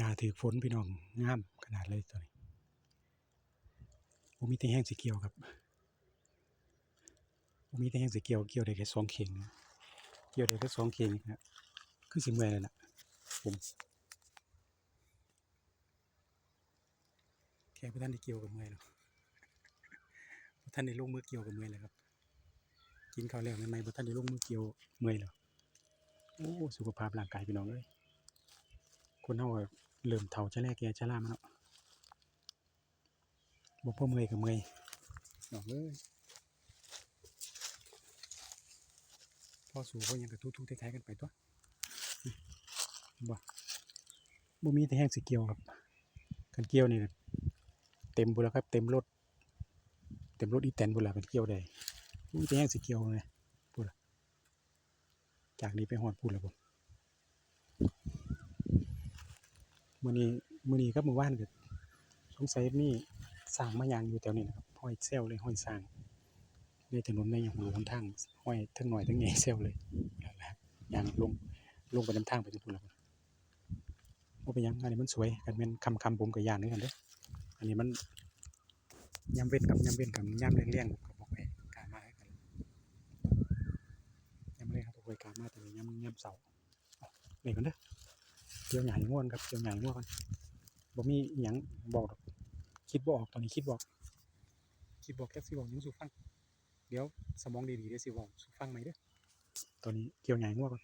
ยาถือฝนพี่น้องงามขนาดเลยตัวนี้ผมมีแต่แห้งสีเขียวครับผมมีแต่แห้งสีเขียวเกี่ยวได้แค่สองเข่งเกี่ยวได้แค่สองเข่งนะคือสิเมื่อยเลยล่ะผมแค่พระท่านได้เกี่ยวกับเมื่อยแล้วพระท่านได้ลงมือเกี่ยวกับเมื่อยเลยครับ กินข้าวแล้วไม่ไม่พระท่านได้ลงมือเกี่ยวเมื่อยแล้วโอ้สุขภาพร่างกายพี่น้องเอ้ยคนเฮาก็ เริ่มเฒ่าชะแลแก่ชะลามาแล้วบ่พอเมื่อยก็เมื่อยน้องเอ้ยพอสู่บ่หยังก็ทุๆท้ายๆกันไปตัวบ่บ่มีแต่แห้งสิเกี่ยวครับคันเกี่ยวนี่ก็เต็มบุแล้วครับ เต็มรถเต็มรถอีแตนบุแล้วกันเกี่ยวได้บ่มีแต่แห้งสิเกี่ยวเลยพูดล่ะจากนี้ไปฮอดพูดแล้วบ่มื่ อนี้มื่อนี้ครับมื่อวานก็สงสัยมีสร้างมายางอยู่แถวนี้นะครับห้อยเซลเลยห้อยสร้างในถนนในหัวหนทางห้อยทั้งหน่อยทั้งใหญ่เซลเลยนั่นแหละยางลงลงไปนำทางไปจนพุ่นแล้วว่าเป็นยังอันนี้มันสวยกันเป็นคำคำผมกับยานนี่กันเด้ออันนี้มันยำเว้นกับยำเว้นกับยำเลี้ยงเลี้ยงกับบอกไปกามาให้กันยำเลี้ยงครับบอกไปกามาแต่ว่ายำยำเสาเอานี่กันเด้อ กี่ยวใหญ่ง่วนครับเกี่ยวใหญ่ง่วนบ่มีอหยังบอกคิดบ่ออกตอนนี้คิดบอกคิดบอกแค่สิบอกหยังสู่ฟัง เดี๋ยวสมองดีๆเดี๋ยวสิบอกสู่ฟังไหมเด้อตอนนี้เกี่ยวใหญ่ง่วก่อน